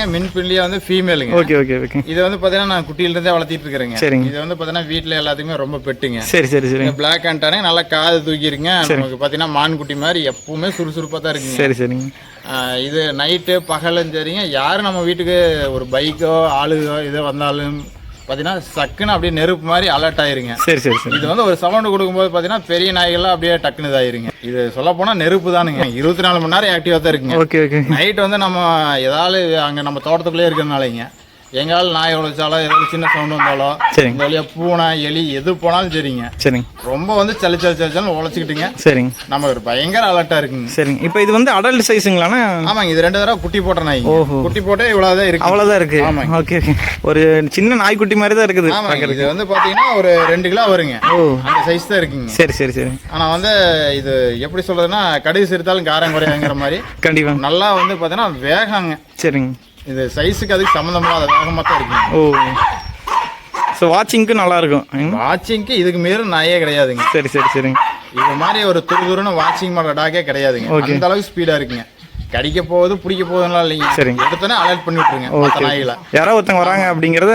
கண்டிப்பாங்கண்ணா மின்பிள்ளியா வந்து ஃபீமேலுங்க ஓகே ஓகே ஓகே இது வந்து பாத்தீங்கன்னா நான் குட்டியில இருந்தே வளர்த்திட்டு இருக்கிறேங்க. சரிங்க. இது வந்து பாத்தீங்கன்னா வீட்டுல எல்லாத்துக்குமே ரொம்ப பெட்டுங்க. சரி சரி சரிங்க. பிளாக் அண்டானே நல்லா காது தூக்கிருங்க. நமக்கு பாத்தீங்கன்னா மான் குட்டி மாதிரி எப்பவுமே சுறுசுறுப்பா தான் இருக்குங்க. சரி சரிங்க. இது நைட்டு பகலும் சரிங்க. யாரும் நம்ம வீட்டுக்கு ஒரு பைக்கோ ஆளுகோ இதோ வந்தாலும் பார்த்தீங்கன்னா சக்குன்னு அப்படியே நெருப்பு மாதிரி அலர்ட் ஆயிருங்க. சரி சரி சரி. இது வந்து ஒரு சவுண்டு கொடுக்கும்போது பார்த்தீங்கன்னா பெரிய நாய்கள்லாம் அப்படியே டக்குனு இதாயிருங்க. இது சொல்ல போனால் நெருப்பு தானுங்க. இருபத்தி நாலு மணி நேரம் ஆக்டிவாக தான் இருக்குங்க. ஓகே ஓகே நைட் வந்து நம்ம ஏதாவது அங்கே நம்ம தோட்டத்துக்குள்ளே இருக்கிறனாலங்க எங்கால் நாய் உழைச்சாலும் ஏதாவது சின்ன சவுண்ட் வந்தாலும் சரிங்க. இந்த வழியா பூனை எலி எது போனாலும் சரிங்க. சரிங்க. ரொம்ப வந்து சளி சளி சளிச்சாலும் உழைச்சிக்கிட்டுங்க. சரிங்க. நம்ம ஒரு பயங்கர அலர்ட்டா இருக்குங்க. சரிங்க. இப்போ இது வந்து அடல்ட் சைஸுங்களாண்ணா ஆமாங்க. இது ரெண்டு தடவை குட்டி போட்ட நாய் ஓஹோ. குட்டி போட்டே இவ்வளவுதான் இருக்கு. அவ்வளோதான் இருக்கு. ஆமாங்க. Okay okay. ஒரு சின்ன நாய்க்குட்டி மாதிரி தான் இருக்குது ஆமாங்க. இது வந்து பாத்தீங்கன்னா ஒரு ரெண்டு கிலோ வருங்க. ஓ. அந்த சைஸ் தான் இருக்குங்க. சரி சரி சரி. ஆனா வந்து இது எப்படி சொல்றதுன்னா கடுகு சிரித்தாலும் காரம் குறையாங்கிற மாதிரி. கண்டிப்பாக நல்லா வந்து பாத்தீங்கன்னா வேகாங்க. சரிங்க. இது சைஸுக்கு அதுக்கு சம்மந்தம் இல்லாத வேகமாக தான் இருக்குங்க ஓ. ஸோ வாட்சிங்க்கு நல்லா இருக்கும் ம். வாட்சிங்க்கு இதுக்கு மீறும் நாயே கிடையாதுங்க. சரி சரி சரிங்க. இது மாதிரி ஒரு துரு துருன்னு வாட்சிங் பண்ணுற டாக்கே கிடையாதுங்க. Okay. அந்த அளவுக்கு ஸ்பீடா இருக்குங்க. கடிக்க போகுது பிடிக்க போகுதுலாம் இல்லைங்க. சரிங்க. எடுத்தோன்னே அலர்ட் பண்ணி விட்டுருங்க. ஓகே நாய்களை. யாரோ ஒருத்தங்க வராங்க அப்படிங்கிறத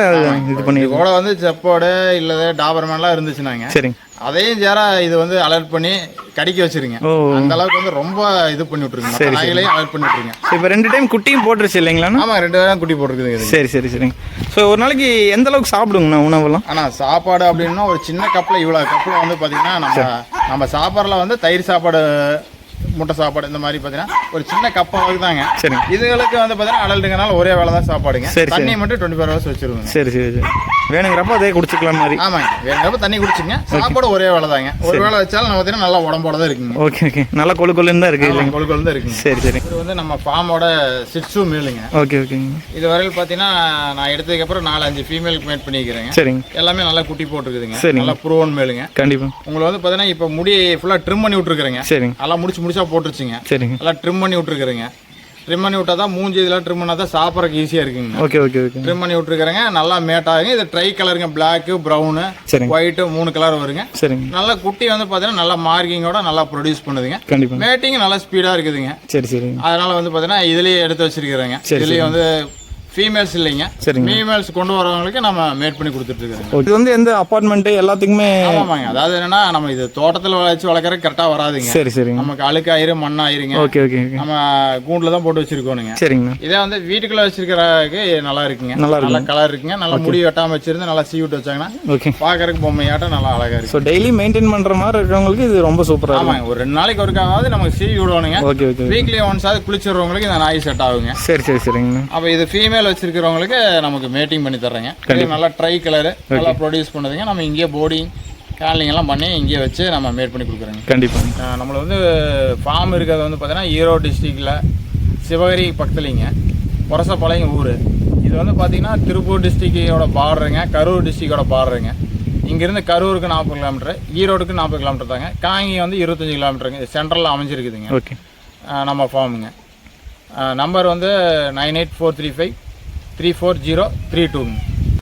இது பண்ணி கூட வந்து செப்போடு இல்லை டாபர்மேன்லாம் இருந்துச்சுனாங்க. சரிங்க. அதையும் சேரா இது வந்து அலர்ட் பண்ணி கடிக்க வச்சிருங்க. அந்த அளவுக்கு வந்து ரொம்ப இது பண்ணி விட்டுருங்க. மற்ற நாய்களையும் அலர்ட் பண்ணி விட்டுருங்க. இப்போ ரெண்டு டைம் குட்டியும் போட்டுருச்சு இல்லைங்களாண்ணா? ஆமா ரெண்டு பேரும் குட்டி போட்டுருக்குதுங்க இது சரி சரி சரிங்க. ஸோ ஒரு நாளைக்கு எந்த அளவுக்கு சாப்பிடுங்கண்ணா உணவெல்லாம்? ஆனா சாப்பாடு அப்படின்னா ஒரு சின்ன கப்பில் இவ்வளோ கப்பில் வந்து பார்த்தீங்கன்னா நம்ம நம்ம சாப்பாடுல வந்து தயிர் சாப்பாடு முட்டை சாப்பாடு இந்த மாதிரி பார்த்தீங்கன்னா ஒரு சின்ன கப் அளவுக்கு தாங்க. சரிங்க இதுகளுக்கு வந்து பார்த்தீங்கன்னா அடல்ட்டுங்கனால ஒரே வேலை தான் சாப்பாடுங்க. சரி, தண்ணி மட்டும் டுவெண்ட்டி ஃபோர் ஹவர்ஸ் வச்சிருவோங்க. சரி சரி சரி. வேணுங்கிறப்ப அதே குடிச்சிக்கலாம் மாதிரி. ஆமாங்க. வேணுங்கிறப்ப தண்ணி குடிச்சுங்க. சாப்பாடு ஒரே வேலை தாங்க. ஒரு வேளை வச்சாலும் நம்ம பார்த்தீங்கன்னா நல்லா உடம்போட தான் இருக்குங்க. Okay okay. நல்லா கொழு கொழுன்னு தான் இருக்குது இல்லைங்க? கொழுக்கொழு தான் இருக்குங்க. சரி சரி. இது வந்து நம்ம ஃபார்மோட சிட்ஸு மீலுங்க ஓகே ஓகேங்க. இது வரையில் பார்த்தீங்கன்னா நான் எடுத்ததுக்கப்புறம் நாலு அஞ்சு ஃபீமேலுக்கு மேட் பண்ணிக்கிறேங்க. சரிங்க. எல்லாமே நல்லா குட்டி போட்டுருக்குதுங்க. சரிங்க. நல்லா ப்ரூவன் மேலுங்க கண்டிப்பாக உங்களை வந்து பார்த்தீங்கன்னா இப்போ முடி ஃபுல்லாக ட்ரிம் பண்ணி விட்ருக்குறேங்க சரிங்க. நல்லா முடிச்சு முடிச்சா போட்டுருச்சுங்க. சரிங்க. நல்லா ட்ரிம் பண்ணி விட்ருக்குறேங்க ட்ரிம் பண்ணி விட்டா தான் மூஞ்சி இதெல்லாம் ட்ரிம் பண்ணால் தான் சாப்பிட்றதுக்கு ஈஸியாக இருக்குங்க. ஓகே ஓகே ஓகே ட்ரிம் பண்ணி விட்ருக்குறேங்க நல்லா மேட்டாகுங்க இது ட்ரை கலருங்க பிளாக்கு ப்ரௌனு சரிங்க. ஒயிட்டு மூணு கலர் வருங்க. சரிங்க. நல்லா குட்டி வந்து பார்த்தீங்கன்னா நல்லா மார்க்கிங்கோட நல்லா ப்ரொடியூஸ் பண்ணுதுங்க. கண்டிப்பாக மேட்டிங் நல்லா ஸ்பீடாக இருக்குதுங்க. சரி சரிங்க. அதனால வந்து பார்த்தீங்கன்னா இதுலேயே எடுத்து வச்சிருக்கிறேங்க. சரி, இதுலேயே வந்து ஃபீமேல்ஸ் இல்லைங்க. சரிங்க. ஃபீமேல்ஸ் கொண்டு வரவங்களுக்கு நம்ம மேட் பண்ணி கொடுத்துட்ருக்குறோங்க. ஓகே. இது வந்து எந்த அப்பார்ட்மெண்ட்டு எல்லாத்துக்குமே ஆமாங்க அதாவது என்னன்னா நம்ம இது தோட்டத்தில் வச்சு வளர்க்குறது கரெக்டாக வராதுங்க. சரி சரிங்க. நமக்கு அழுக்காயிரு மண்ணாயிருங்க ஓகே ஓகே ஓகே. நம்ம கூண்டில் தான் போட்டு வச்சிருக்கோனுங்க. சரிங்கண்ணா இதே வந்து வீட்டுக்குள்ள வச்சிருக்கிறதுக்கு நல்லா இருக்குங்க. நல்லா நல்ல கலர் இருக்குங்க. நல்லா முடி வெட்டாம வச்சிருந்து நல்லா சீ விட்டு வச்சாங்கன்னா ஓகே. பார்க்கறதுக்கு பொம்மையாட்டம் நல்லா அழகா இருக்கு ஸோ டெய்லி மெயின்டைன் பண்ணுற மாதிரி இருக்கிறவங்களுக்கு இது ரொம்ப சூப்பராக ஆமாங்க. ஒரு ரெண்டு நாளைக்கு ஒருக்காவது நமக்கு சீவி விடணுங்க. ஓகே ஓகே வீக்லி ஒன்ஸ் ஆகுது குளிச்சிடுறவங்களுக்கு இந்த நாய் செட் ஆகுங்க. சரி சரி சரிங்கண்ணா. அப்போ இது ஃபீமேல் வச்சிருக்கிறவங்களுக்கு நமக்கு மேட்டிங் பண்ணி தர்றேங்க. நல்லா ட்ரை கலரு நல்லா ப்ரொடியூஸ் பண்ணுதுங்க. நம்ம இங்கேயே போர்டிங் கேன்லிங் எல்லாம் பண்ணி இங்கேயே வச்சு நம்ம மேட் பண்ணி கொடுக்குறோங்க. கண்டிப்பாக நம்மள வந்து ஃபார்ம் இருக்கிறது வந்து பார்த்தீங்கன்னா ஈரோடு டிஸ்ட்ரிக்டில் சிவகிரி பக்கத்துலிங்க. பொரசப்பாளையம் ஊர். இது வந்து பார்த்தீங்கன்னா திருப்பூர் டிஸ்ட்ரிக்டோட பார்டருங்க கரூர் டிஸ்ட்ரிக்டோட பார்டருங்க இங்கேருந்து கரூருக்கு நாற்பது கிலோமீட்டர் ஈரோடுக்கு நாற்பது கிலோமீட்டர் தாங்க. காங்கி வந்து இருபத்தஞ்சி கிலோமீட்டருங்க இது சென்ட்ரலில் அமைஞ்சிருக்குதுங்க. ஓகே நம்ம ஃபார்முங்க நம்பர் வந்து nine eight four three five three four zero three டூங்க